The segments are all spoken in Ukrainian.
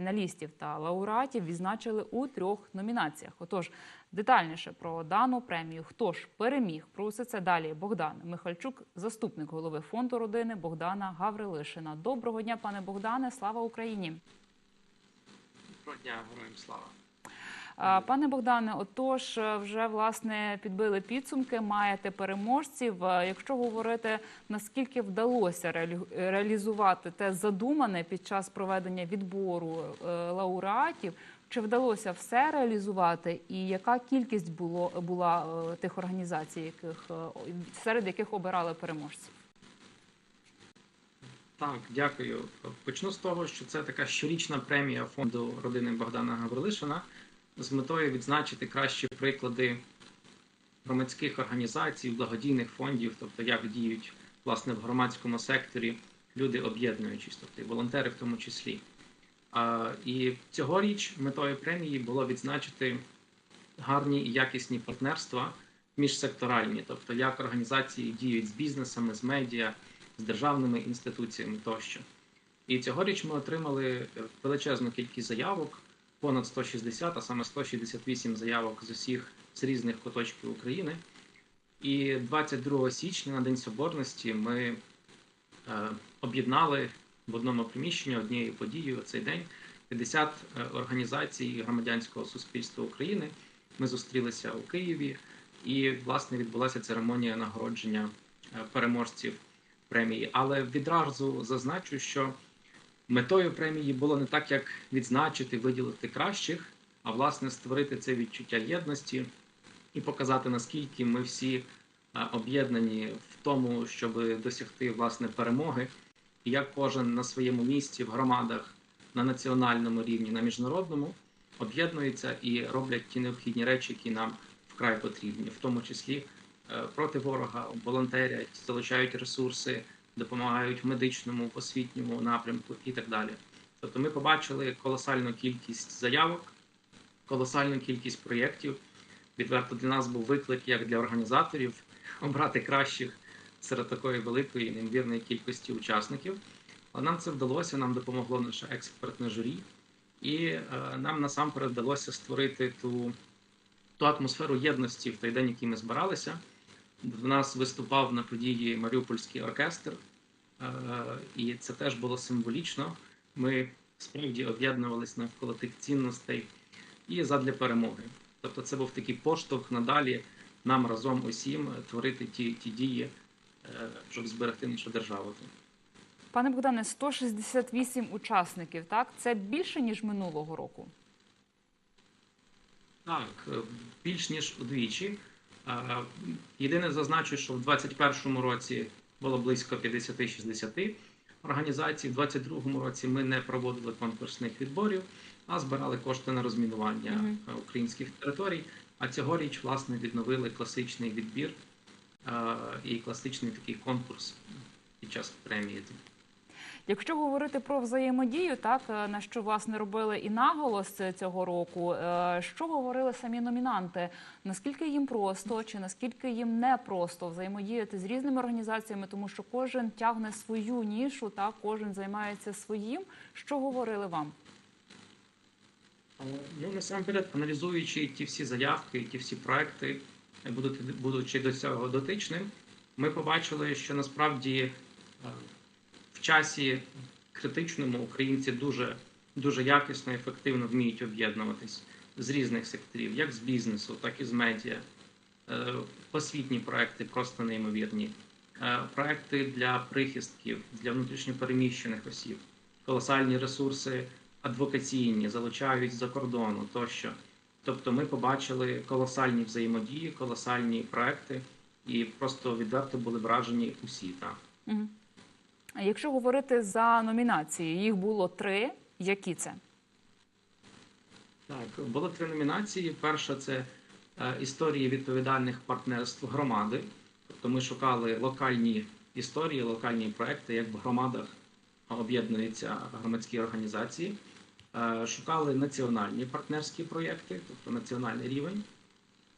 фіналістів та лауреатів відзначили у трьох номінаціях. Отож, детальніше про дану премію, хто ж переміг, про усе це далі Богдан Михальчук, заступник голови фонду родини Богдана Гаврилишина. Доброго дня, пане Богдане, слава Україні! Доброго дня, героям слава. Пане Богдане, отож, е, вже власне підбили підсумки, маєте переможців. Е, Якщо говорити наскільки вдалося реалі- реалізувати те задумане під час проведення відбору е, лауреатів, чи вдалося все реалізувати, і яка кількість було була тих організацій, яких серед яких обирали переможців? Так, дякую. Почну з того, що це така щорічна премія фонду родини Богдана Гаврилишина з метою відзначити кращі приклади громадських організацій, благодійних фондів, тобто як діють власне в громадському секторі люди об'єднуючись, тобто і волонтери в тому числі. А, і цьогоріч метою премії було відзначити гарні і якісні партнерства міжсекторальні, тобто як організації діють з бізнесами, з медіа, з державними інституціями тощо. І цьогоріч ми отримали е, величезну кількість заявок, понад 160, а саме 168 заявок з усіх з різних куточків України. І 22 січня на День Соборності ми е, об'єднали в одному приміщенні однією подією цей день 50 е, організацій громадянського суспільства України. Ми зустрілися у Києві, і власне відбулася церемонія нагородження е, переможців премії. Але відразу зазначу, що метою премії було не так, як відзначити, виділити кращих, а власне створити це відчуття єдності і показати, наскільки ми всі е, об'єднані в тому, щоб досягти власне перемоги, і як кожен на своєму місці в громадах на національному рівні, на міжнародному об'єднуються і роблять ті необхідні речі, які нам вкрай потрібні, в тому числі е, проти ворога, волонтерять, залучають ресурси, допомагають в медичному, освітньому напрямку і так далі. Тобто, ми побачили колосальну кількість заявок, колосальну кількість проєктів. Відверто для нас був виклик як для організаторів обрати кращих серед такої великої неймовірної кількості учасників. Але нам це вдалося, нам допомогло наше експертне журі, і е, нам насамперед вдалося створити ту, ту атмосферу єдності в той день, який ми збиралися. В нас виступав на події Маріупольський оркестр, е, і це теж було символічно. Ми справді об'єднувалися навколо тих цінностей і задля перемоги. Тобто, це був такий поштовх надалі нам разом усім творити ті, ті дії, е, щоб зберегти нашу державу. Пане Богдане, 168 учасників. Так, це більше ніж минулого року. Так, е, більш ніж удвічі. Єдине зазначу, що в 2021 році було близько 50-60 організацій. В 2022 році ми не проводили конкурсних відборів, а збирали кошти на розмінування е, українських територій. А цьогоріч, власне, відновили класичний відбір е, і класичний такий конкурс під час премії. Якщо говорити про взаємодію, так е, на що власне робили і наголос е, цього року, е, що говорили самі номінанти? Наскільки їм просто, чи наскільки їм не просто взаємодіяти з різними організаціями, тому що кожен тягне свою нішу, так кожен займається своїм. Що говорили вам? Ну, насамперед, аналізуючи ті всі заявки, ті всі проекти, будучи, до цього дотичним, ми побачили, що насправді в часі критичному українці дуже, дуже якісно і ефективно вміють об'єднуватись з різних секторів, як з бізнесу, так і з медіа. Е, Освітні проекти просто неймовірні. Е, Проекти для прихистків, для внутрішньопереміщених осіб, колосальні ресурси адвокаційні, залучають з-за кордону тощо. Тобто ми побачили колосальні взаємодії, колосальні проекти, і просто відверто були вражені усі. Так. Якщо говорити за номінації, їх було три. Які це? Так, було три номінації. Перша це е, історії відповідальних партнерств громади. Тобто ми шукали локальні історії, локальні проекти, як в громадах об'єднуються громадські організації. Е, Шукали національні партнерські проєкти, тобто національний рівень,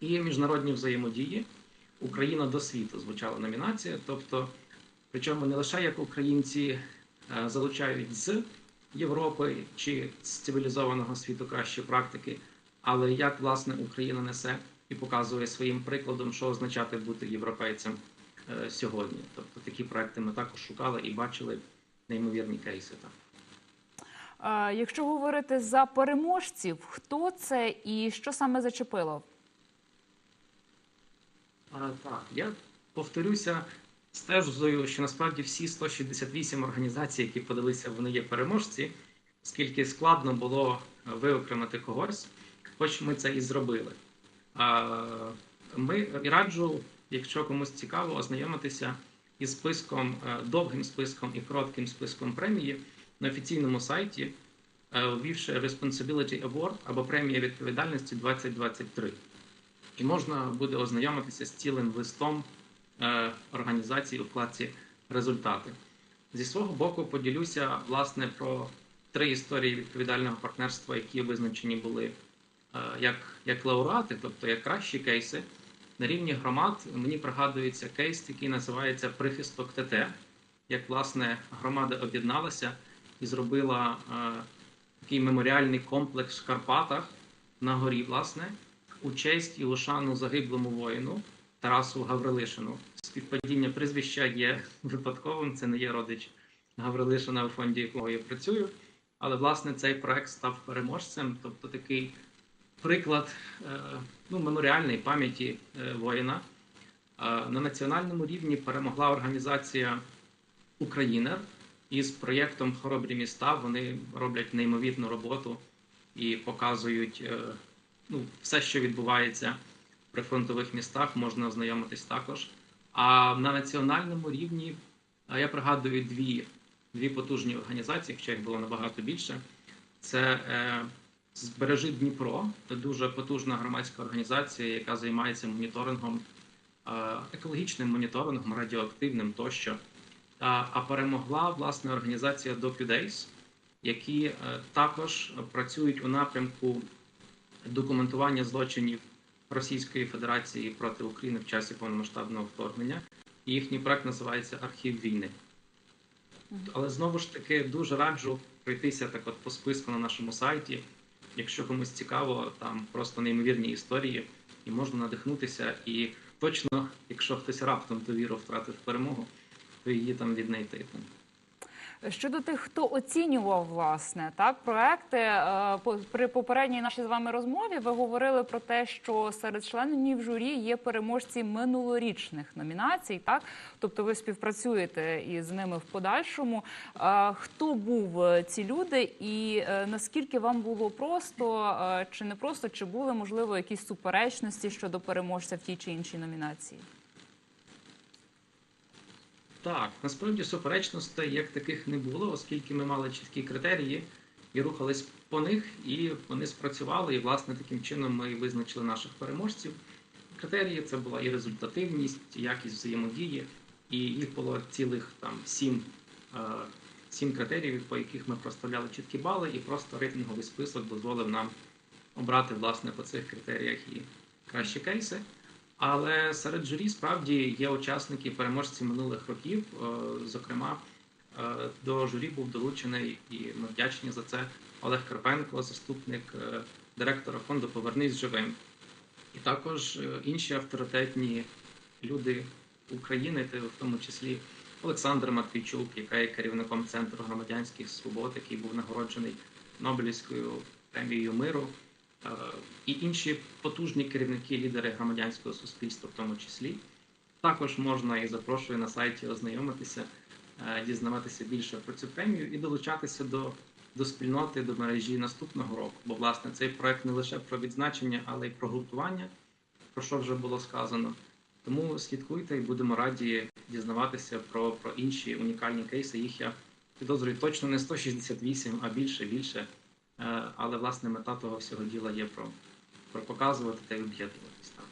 і міжнародні взаємодії. Україна до світу звучала номінація. Тобто, причому не лише як українці е, залучають з Європи чи з цивілізованого світу кращі практики, але як власне Україна несе і показує своїм прикладом, що означати бути європейцем е, сьогодні. Тобто такі проекти ми також шукали і бачили неймовірні кейси. Так. Е, Якщо говорити за переможців, хто це і що саме зачепило? А, так, я повторюся тезою, що насправді всі 168 організацій, які подалися, вони є переможці, оскільки складно було виокремити когось, хоч ми це і зробили. Ми раджу, якщо комусь цікаво, ознайомитися із списком, е, довгим списком і коротким списком премії на офіційному сайті, е, ввівши Responsibility Award або премія відповідальності 2023. І можна буде ознайомитися з цілим листом організації у вкладці результати. Зі свого боку, поділюся власне про три історії відповідального партнерства, які визначені були е, як, як лауреати, тобто як кращі кейси. На рівні громад мені пригадується кейс, який називається Прихисток ТТ, як власне громада об'єдналася і зробила е, такий меморіальний комплекс в Карпатах на горі, власне, у честь і у шану загиблому воїну Тарасу Гаврилишину. Співпадіння прізвища є випадковим, це не є родич Гаврилишина, у фонді якого я працюю. Але власне цей проект став переможцем, тобто такий приклад е, ну, меморіальної пам'яті е, воїна. Е, На національному рівні перемогла організація Українер із проєктом Хоробрі міста. Вони роблять неймовірну роботу і показують ну, все, що відбувається в прифронтових містах, можна ознайомитись також. А на національному рівні я пригадую дві, дві потужні організації, хоча їх було набагато більше. Це е, Збережи Дніпро, це дуже потужна громадська організація, яка займається моніторингом, е, екологічним моніторингом, радіоактивним тощо. А, а перемогла власне організація DocuDays, які е, також працюють у напрямку документування злочинів Російської Федерації проти України в часі повномасштабного вторгнення. І їхній проект називається Архів війни. Але знову ж таки дуже раджу пройтися так от по списку на нашому сайті. Якщо комусь цікаво, там просто неймовірні історії, і можна надихнутися. І точно, якщо хтось раптом довіру втратив перемогу, то її там віднайти. Щодо тих, хто оцінював власне так проекти, е, при попередній нашій з вами розмові ви говорили про те, що серед членів журі є переможці минулорічних номінацій. Так, тобто ви співпрацюєте із ними в подальшому. Е, Хто був е, ці люди, і наскільки вам було просто чи не просто, чи були можливо якісь суперечності щодо переможця в тій чи іншій номінації? Так, насправді суперечностей як таких не було, оскільки ми мали чіткі критерії і рухались по них, і вони спрацювали. І, власне, таким чином ми визначили наших переможців. Критерії це була і результативність, і якість взаємодії, і їх було цілих там сім, е, сім критеріїв, по яких ми проставляли чіткі бали, і просто рейтинговий список дозволив нам обрати власне по цих критеріях і кращі кейси. Але серед журі справді є учасники переможці минулих років. Е, Зокрема, е, до журі був долучений і ми вдячні за це Олег Карпенко, заступник е, директора фонду Повернись живим. І також інші авторитетні люди України, в тому числі Олександр Матвійчук, яка є керівником Центру громадянських свобод, який був нагороджений Нобелівською премією миру. Е, і інші потужні керівники, лідери громадянського суспільства, в тому числі. Також можна і запрошую на сайті ознайомитися, е, дізнаватися більше про цю премію і долучатися до, до спільноти, до мережі наступного року. Бо, власне, цей проект не лише про відзначення, але й про групування, про що вже було сказано. Тому слідкуйте і будемо раді дізнаватися про, про інші унікальні кейси. Їх я підозрюю точно не 168, а більше, більше. Е, Але власне мета того всього діла є про, про показувати та й об'єднуватись. Так.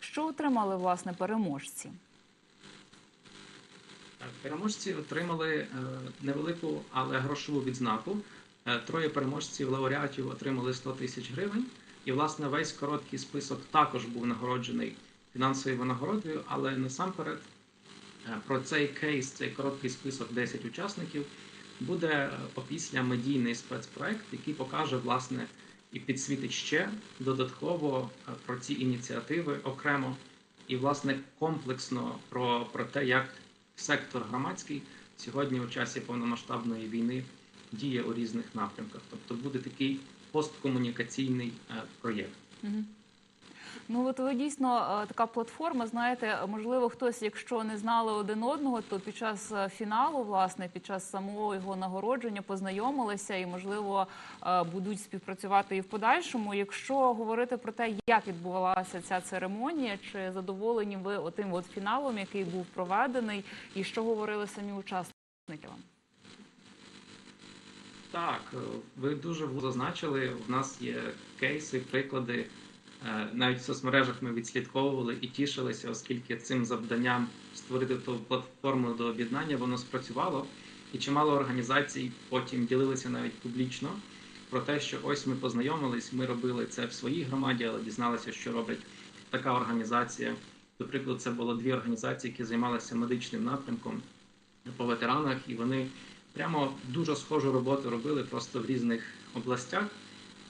Що отримали власне переможці? Переможці отримали е, невелику, але грошову відзнаку. Е, Троє переможців лауреатів отримали 100 тисяч гривень. І, власне, весь короткий список також був нагороджений фінансовою винагородою, але насамперед про цей кейс, цей короткий список 10 учасників, буде опісля медійний спецпроект, який покаже власне і підсвітить ще додатково е, про ці ініціативи окремо, і власне комплексно про, про те, як сектор громадський сьогодні у часі повномасштабної війни діє у різних напрямках. Тобто буде такий посткомунікаційний е, проєкт. Ну от ви дійсно е, така платформа. Знаєте, можливо, хтось, якщо не знали один одного, то під час е, фіналу, власне, під час самого його нагородження познайомилися і, можливо, е, будуть співпрацювати і в подальшому. Якщо говорити про те, як відбувалася ця церемонія, чи задоволені ви отим от фіналом, який був проведений, і що говорили самі учасники вам? Так, ви дуже зазначили. У нас є кейси, приклади. Е, Навіть в соцмережах ми відслідковували і тішилися, оскільки цим завданням створити ту платформу до об'єднання воно спрацювало, і чимало організацій потім ділилися навіть публічно про те, що ось ми познайомились, ми робили це в своїй громаді, але дізналися, що робить така організація. До прикладу, це було дві організації, які займалися медичним напрямком по ветеранах, і вони прямо дуже схожу роботу робили просто в різних областях,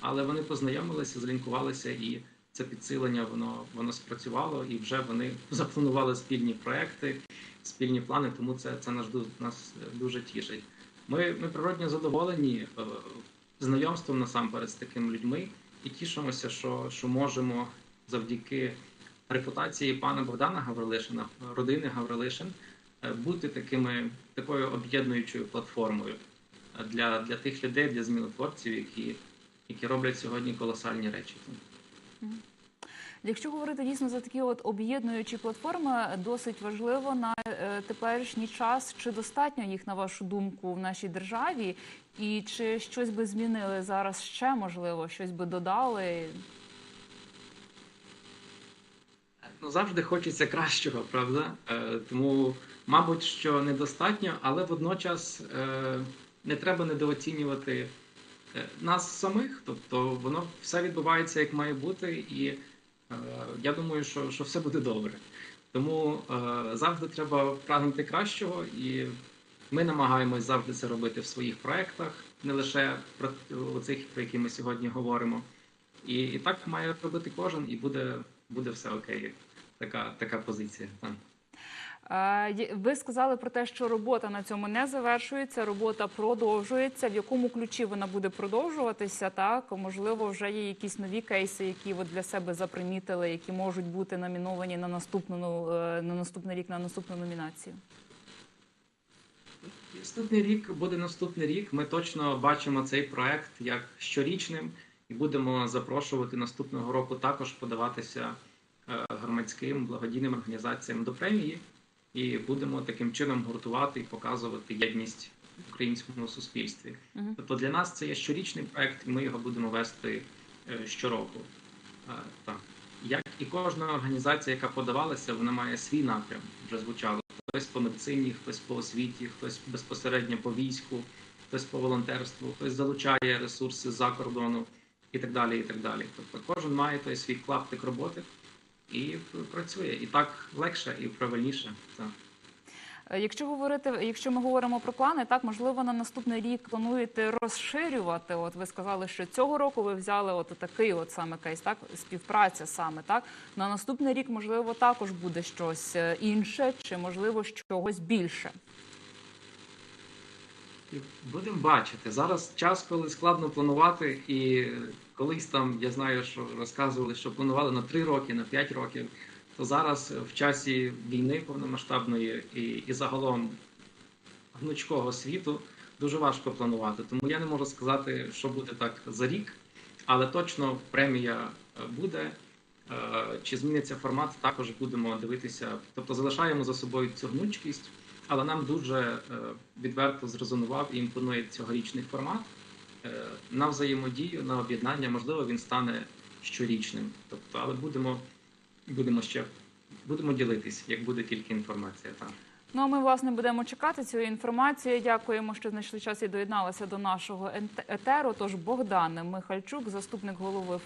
але вони познайомилися, злінкувалися, і це підсилення воно воно спрацювало, і вже вони запланували спільні проекти, спільні плани. Тому це, це наш нас дуже тішить. Ми, ми природньо задоволені е, знайомством насамперед з такими людьми і тішимося, що, що можемо завдяки репутації пана Богдана Гаврилишина, родини Гаврилишин, е, бути такими такою об'єднуючою платформою е, для, для тих людей, для змінотворців, які, які роблять сьогодні колосальні речі. Якщо говорити дійсно за такі от об'єднуючі платформи, досить важливо на е, теперішній час, чи достатньо їх на вашу думку в нашій державі, і чи щось би змінили зараз ще можливо, щось би додали. Ну, завжди хочеться кращого, правда? Е, тому, мабуть, що недостатньо, але водночас е, не треба недооцінювати нас самих. Тобто воно все відбувається як має бути, і е, я думаю, що, що все буде добре. Тому е, завжди треба прагнути кращого, і ми намагаємось завжди це робити в своїх проєктах, не лише про оцих, про які ми сьогодні говоримо. І, і так має робити кожен, і буде, буде все окей. Така, така позиція. Е, Ви сказали про те, що робота на цьому не завершується, робота продовжується. В якому ключі вона буде продовжуватися? Так можливо, вже є якісь нові кейси, які ви для себе запримітили, які можуть бути номіновані на наступну е, на наступний рік на наступну номінацію. Наступний рік буде наступний рік. Ми точно бачимо цей проект як щорічним і будемо запрошувати наступного року також подаватися е, громадським благодійним організаціям до премії, і будемо таким чином гуртувати і показувати єдність в українському суспільстві. Мгм. Тобто для нас це є щорічний проект, і ми його будемо вести е, щороку. Е, Так. Як і кожна організація, яка подавалася, вона має свій напрям, вже звучало. Хтось по медицині, хтось по освіті, хтось безпосередньо по війську, хтось по волонтерству, хтось залучає ресурси з-за кордону і так далі. І так далі. Тобто кожен має той свій клаптик роботи і працює. І так легше і правильніше. Е, Якщо говорити, якщо ми говоримо про плани, так можливо на наступний рік плануєте розширювати. От ви сказали, що цього року ви взяли от такий от саме кейс, так співпраця саме так. На наступний рік можливо також буде щось е, інше, чи можливо чогось більше. Будемо бачити. Зараз час, коли складно планувати, і колись там я знаю, що розказували, що планували на 3 роки, на 5 років. То зараз в часі війни повномасштабної і, і загалом гнучкого світу дуже важко планувати. Тому я не можу сказати, що буде так за рік, але точно премія е, буде. Е, Чи зміниться формат, також будемо дивитися. Тобто залишаємо за собою цю гнучкість, але нам дуже е, відверто зрезонував і імпонує цьогорічний формат. Е, На взаємодію, на об'єднання, можливо, він стане щорічним. Тобто, але будемо, будемо ще будемо ділитись, як буде тільки інформація. Так. Ну а ми власне будемо чекати цієї інформації. Дякуємо, що знайшли час і доєдналися до нашого етеру. Тож Богдан Михальчук, заступник голови фонду.